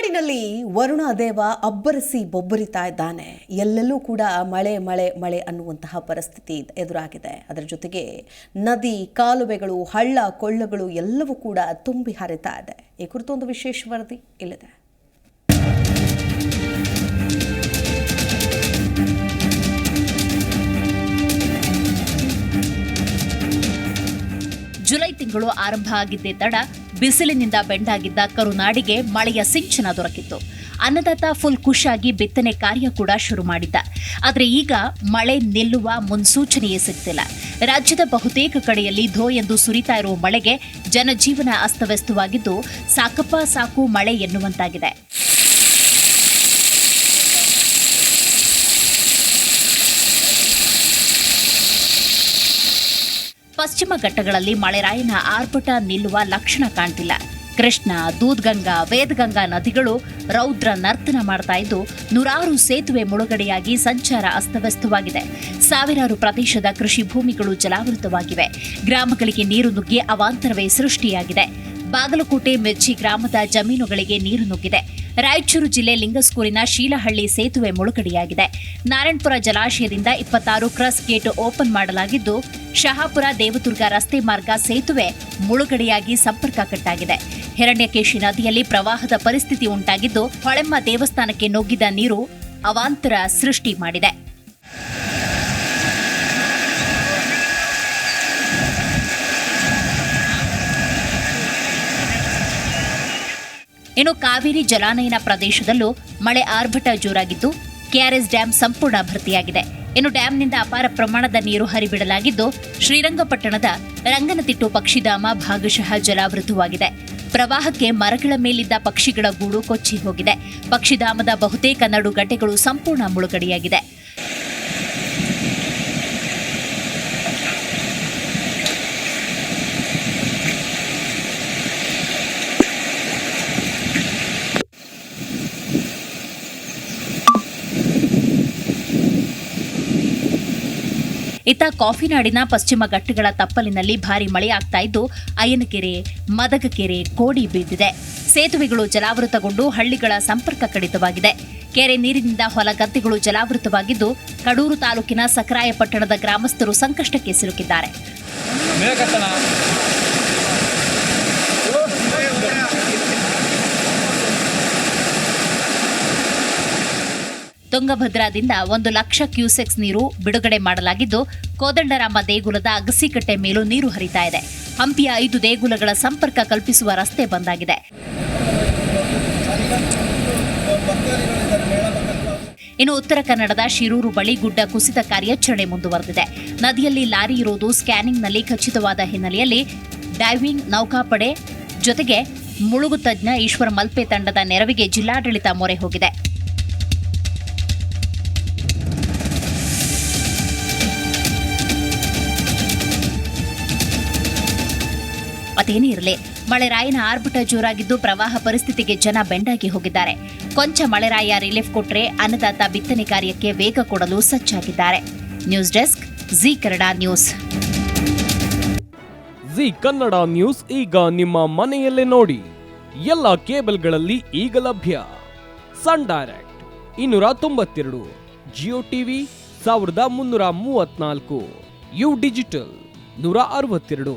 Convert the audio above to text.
ಮಲೆನಾಡಿನಲ್ಲಿ ವರುಣ ದೇವ ಅಬ್ಬರಿಸಿ ಬೊಬ್ಬರಿತಾ ಇದ್ದಾನೆ. ಎಲ್ಲೆಲ್ಲೂ ಕೂಡ ಮಳೆ ಮಳೆ ಮಳೆ ಅನ್ನುವಂತಹ ಪರಿಸ್ಥಿತಿ ಎದುರಾಗಿದೆ. ಅದರ ಜೊತೆಗೆ ನದಿ, ಕಾಲುವೆಗಳು, ಹಳ್ಳ, ಕೊಳ್ಳಗಳು ಎಲ್ಲವೂ ಕೂಡ ತುಂಬಿ ಹರಿತಾ ಇದೆ. ಈ ಕುರಿತು ಒಂದು ವಿಶೇಷ ವರದಿ ಇಲ್ಲಿದೆ. ಜುಲೈ ತಿಂಗಳು ಆರಂಭ ಆಗಿದ್ದೇ ತಡ ಬಿಸಿಲಿನಿಂದ ಬೆಂಡಾಗಿದ್ದ ಕರುನಾಡಿಗೆ ಮಳೆಯ ಸಿಂಚನ ದೊರಕಿತ್ತು. ಅನ್ನದಾತ ಫುಲ್ ಖುಷಿಯಾಗಿ ಬಿತ್ತನೆ ಕಾರ್ಯ ಕೂಡ ಶುರು ಮಾಡಿದ್ದ. ಆದರೆ ಈಗ ಮಳೆ ನಿಲ್ಲುವ ಮುನ್ಸೂಚನೆಯೇ ಸಿಗ್ತಿಲ್ಲ. ರಾಜ್ಯದ ಬಹುತೇಕ ಕಡೆಯಲ್ಲಿ ಧೋ ಎಂದು ಸುರಿತಾ ಇರುವ ಮಳೆಗೆ ಜನಜೀವನ ಅಸ್ತವ್ಯಸ್ತವಾಗಿದ್ದು ಸಾಕಪ್ಪ ಸಾಕು ಮಳೆ ಎನ್ನುವಂತಾಗಿದೆ. ಪಶ್ಚಿಮ ಘಟ್ಟಗಳಲ್ಲಿ ಮಳೆರಾಯನ ಆರ್ಭಟ ನಿಲ್ಲುವ ಲಕ್ಷಣ ಕಾಣ್ತಿಲ್ಲ. ಕೃಷ್ಣ, ದೂದ್ಗಂಗಾ, ವೇದಗಂಗಾ ನದಿಗಳು ರೌದ್ರ ನರ್ತನ ಮಾಡ್ತಾ ಇದ್ದು ನೂರಾರು ಸೇತುವೆ ಮುಳುಗಡೆಯಾಗಿ ಸಂಚಾರ ಅಸ್ತವ್ಯಸ್ತವಾಗಿದೆ. ಸಾವಿರಾರು ಪ್ರದೇಶದ ಕೃಷಿ ಭೂಮಿಗಳು ಜಲಾವೃತವಾಗಿವೆ. ಗ್ರಾಮಗಳಿಗೆ ನೀರು ನುಗ್ಗಿ ಅವಾಂತರವೇ ಸೃಷ್ಟಿಯಾಗಿದೆ. ಬಾಗಲಕೋಟೆ ಮಿರ್ಚಿ ಗ್ರಾಮದ ಜಮೀನುಗಳಿಗೆ ನೀರು ನುಗ್ಗಿದೆ. ರಾಯಚೂರು ಜಿಲ್ಲೆ ಲಿಂಗಸ್ಕೂರಿನ ಶೀಲಹಳ್ಳಿ ಸೇತುವೆ ಮುಳುಗಡೆಯಾಗಿದೆ. ನಾರಾಯಣಪುರ ಜಲಾಶಯದಿಂದ ಇಪ್ಪತ್ತಾರು ಕ್ರಸ್ ಗೇಟ್ ಓಪನ್ ಮಾಡಲಾಗಿದ್ದು, ಶಹಾಪುರ ದೇವದುರ್ಗ ರಸ್ತೆ ಮಾರ್ಗ ಸೇತುವೆ ಮುಳುಗಡೆಯಾಗಿ ಸಂಪರ್ಕ ಕಟ್ಟಾಗಿದೆ. ಹಿರಣ್ಯಕೇಶಿ ನದಿಯಲ್ಲಿ ಪ್ರವಾಹದ ಪರಿಸ್ಥಿತಿ ಉಂಟಾಗಿದ್ದು, ಹೊಳೆಮ್ಮ ದೇವಸ್ಥಾನಕ್ಕೆ ನುಗ್ಗಿದ ನೀರು ಅವಾಂತರ ಸೃಷ್ಟಿ ಮಾಡಿದೆ. ಇನ್ನು ಕಾವೇರಿ ಜಲಾನಯನ ಪ್ರದೇಶದಲ್ಲೂ ಮಳೆ ಆರ್ಭಟ ಜೋರಾಗಿದ್ದು, ಕೆಆರ್ಎಸ್ ಡ್ಯಾಂ ಸಂಪೂರ್ಣ ಭರ್ತಿಯಾಗಿದೆ. ಇನ್ನು ಡ್ಯಾಂನಿಂದ ಅಪಾರ ಪ್ರಮಾಣದ ನೀರು ಹರಿಬಿಡಲಾಗಿದ್ದು, ಶ್ರೀರಂಗಪಟ್ಟಣದ ರಂಗನತಿಟ್ಟು ಪಕ್ಷಿಧಾಮ ಭಾಗಶಃ ಜಲಾವೃತವಾಗಿದೆ. ಪ್ರವಾಹಕ್ಕೆ ಮರಗಳ ಮೇಲಿದ್ದ ಪಕ್ಷಿಗಳ ಗೂಡು ಕೊಚ್ಚಿ ಹೋಗಿದೆ. ಪಕ್ಷಿಧಾಮದ ಬಹುತೇಕ ನಡುಗಡ್ಡೆಗಳು ಸಂಪೂರ್ಣ ಮುಳುಗಡೆಯಾಗಿದೆ. ಇತ್ತ ಕಾಫಿನಾಡಿನ ಪಶ್ಚಿಮ ಘಟ್ಟಗಳ ತಪ್ಪಲಿನಲ್ಲಿ ಭಾರಿ ಮಳೆಯಾಗ್ತಾ ಇದ್ದು, ಅಯ್ಯನಕೆರೆ ಮದಗಕೆರೆ ಕೋಡಿ ಬೀದಿದೆ. ಸೇತುವೆಗಳು ಜಲಾವೃತಗೊಂಡು ಹಳ್ಳಿಗಳ ಸಂಪರ್ಕ ಕಡಿತವಾಗಿದೆ. ಕೆರೆ ನೀರಿನಿಂದ ಹೊಲ ಗದ್ದೆಗಳು ಜಲಾವೃತವಾಗಿದ್ದು, ಕಡೂರು ತಾಲೂಕಿನ ಸಕರಾಯಪಟ್ಟಣದ ಗ್ರಾಮಸ್ಥರು ಸಂಕಷ್ಟಕ್ಕೆ ಸಿಲುಕಿದ್ದಾರೆ. ತುಂಗಭದ್ರಾದಿಂದ ಒಂದು ಲಕ್ಷ ಕ್ಯೂಸೆಕ್ಸ್ ನೀರು ಬಿಡುಗಡೆ ಮಾಡಲಾಗಿದ್ದು, ಕೋದಂಡರಾಮ ದೇಗುಲದ ಅಗಸಿಕಟ್ಟೆ ಮೇಲೂ ನೀರು ಹರಿತಾ ಇದೆ. ಹಂಪಿಯ ಐದು ದೇಗುಲಗಳ ಸಂಪರ್ಕ ಕಲ್ಪಿಸುವ ರಸ್ತೆ ಬಂದಾಗಿದೆ. ಇನ್ನು ಉತ್ತರ ಕನ್ನಡದ ಶಿರೂರು ಬಳಿ ಗುಡ್ಡ ಕುಸಿತ ಕಾರ್ಯಾಚರಣೆ ಮುಂದುವರೆದಿದೆ. ನದಿಯಲ್ಲಿ ಲಾರಿ ಇರುವುದು ಸ್ಕ್ಯಾನಿಂಗ್ನಲ್ಲಿ ಖಚಿತವಾದ ಹಿನ್ನೆಲೆಯಲ್ಲಿ ಡೈವಿಂಗ್ ನೌಕಾಪಡೆ ಜೊತೆಗೆ ಮುಳುಗು ತಜ್ಞ ಈಶ್ವರ ಮಲ್ಪೆ ತಂಡದ ನೆರವಿಗೆ ಜಿಲ್ಲಾಡಳಿತ ಮೊರೆ ಹೋಗಿದೆ. ಅದೇನೇ ಇರಲಿ. ಮಳೆರಾಯನ ಆರ್ಭಟ ಜೋರಾಗಿದ್ದು ಪ್ರವಾಹ ಪರಿಸ್ಥಿತಿಗೆ ಜನ ಬೆಂಡಾಗಿ ಹೋಗಿದ್ದಾರೆ. ಕೊಂಚ ಮಳೆರಾಯ ರಿಲೀಫ್ ಕೊಟ್ರೆ ಅನ್ನದಾತ ಬಿತ್ತನೆ ಕಾರ್ಯಕ್ಕೆ ವೇಗ ಕೊಡಲು ಸಜ್ಜಾಗಿದ್ದಾರೆ. News desk, Zee Kannada news. Zee Kannada news ಈಗ ನಿಮ್ಮ ಮನೆಯಲ್ಲೇ ನೋಡಿ. ಎಲ್ಲ ಕೇಬಲ್ಗಳಲ್ಲಿ ಈಗ ಲಭ್ಯ. ಸನ್ ಡೈರೆಕ್ಟ್, ಇನ್ನೂರ ತೊಂಬತ್ತೆರಡು, ಜಿಯೋ ಟಿವಿ, ಸಾವಿರದ ಮುನ್ನೂರ ಮೂವತ್ನಾಲ್ಕು ಯು ಡಿಜಿಟಲ್, ನೂರ ಅರವತ್ತೆರಡು.